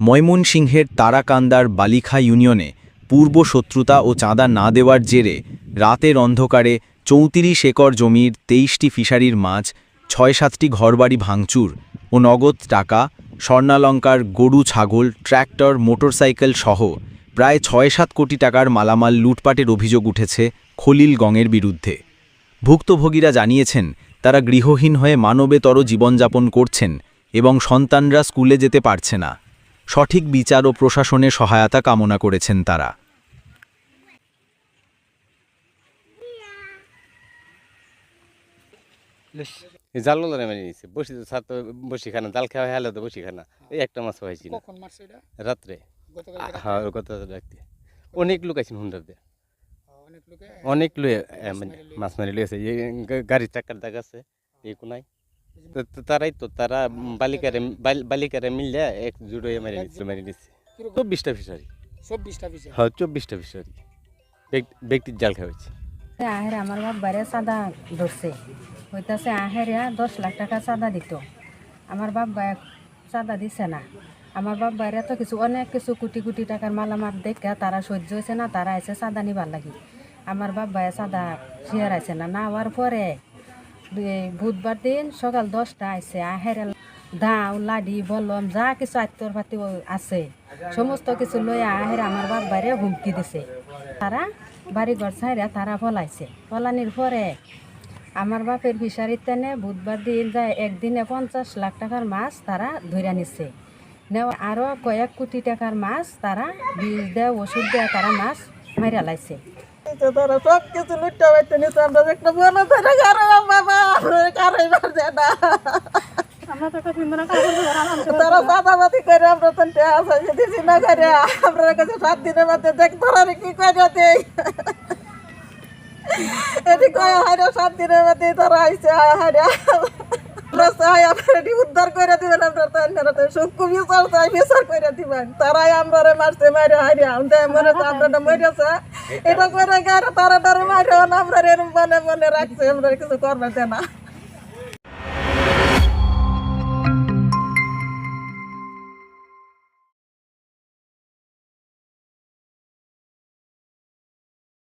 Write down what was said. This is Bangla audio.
ময়মনসিংহের তারাকান্দার বালিখা ইউনিয়নে পূর্ব শত্রুতা ও চাঁদা না দেওয়ার জেরে রাতের অন্ধকারে চৌত্রিশ একর জমির তেইশটি ফিশারির মাছ, ছয় সাতটি ঘরবাড়ি ভাঙচুর ও নগদ টাকা, স্বর্ণালঙ্কার, গরু, ছাগল, ট্র্যাক্টর, মোটরসাইকেল সহ প্রায় ছয় সাত কোটি টাকার মালামাল লুটপাটের অভিযোগ উঠেছে খলিল গঙের বিরুদ্ধে। ভুক্তভোগীরা জানিয়েছেন, তারা গৃহহীন হয়ে মানবেতর জীবনযাপন করছেন এবং সন্তানরা স্কুলে যেতে পারছে না। সঠিক বিচার ও প্রশাসনে সহায়তা কামনা করেছেন তারা। এই জাল মেরে বসি তো খাওয়া হলে তো বসি খানা এই একটা মাছ রাত্রে। হ্যাঁ রাখতে অনেক লোক আছেন হুন্ডার দিয়ে। অনেক লোকে অনেক লোক মাছ মারি মারি লিয়েছে গাড়ির চাকার দাগ আছে এই কোনায়। তারাই তো তারা বালিকারে বাল- বালিকারে মিললে এক জুড়ো মেরে নিচ্ছে মেরে নিচ্ছে চব্বিশটা ফিশারি চব্বিশটা পিছে হ্যাঁ চব্বিশটা ফিশারি ব্যক্তি- ব্যক্তির জাল খাওয়াচ্ছে আহের আমার বাপ বাইরে চাঁদা ধরছে। হইতাছে আহেরিয়া দশ লাখ টাকা চাঁদা দিত। আমার বাপ চাঁদা দিছে না। আমার বাপ বাইরে তো কিছু অনেক কিছু কোটি কোটি টাকার মালামাল দেখে তারা সহ্য হয়েছে না তারা এসে চাঁদা নিবার লাগি। আমার বাপ ভাই চাঁদা শিয়ার আছে না না হওয়ার পরে বুধবার দিন সকাল দশটা আইসে আহের দাও লাডি বলম, যা কিছু আত্মর পাতি আছে, সমস্ত কিছু লই আহের আমার বাপ বাইরে হুমকি দিছে। তারা বাড়ি ঘর ছাইরা তারা পলাইছে। পলানির পরে আমার বাপের ফিশারির তেনে বুধবার দিন যায় একদিনে পঞ্চাশ লাখ টাকার মাছ তারা ধরে নিচ্ছে নেওয়া আরও কয়েক কোটি টাকার মাছ তারা বীজ দেয়, ওষুধ দেয় তারা মাছ মাইরা লাইছে। তারা সব কিছু লুটতে পারতে নিতে আমরা একটা বলে ধরে কারও বাবা না। তারা চাঁদাবাদি করে আমরা তো আসা দিছি না করে আমরা কাছে সাত দিনের মধ্যে দেখ তোরা কি করে দেই এটি কয় হারে সাত দিনের মধ্যে তারা আইসে হারে আমরা আপনারা উদ্ধার করে দিবেন আপনারা তো আপনারা তো সূক্ষ্ম বিচার চাই বিচার করে দিবেন। তারাই আমরা মারছে মারে হারে আমাদের মনে হচ্ছে আপনারা মরেছে এটা করে তারা তারা মারে আমরা এরম বলে বলে রাখছে আমরা কিছু করবে না।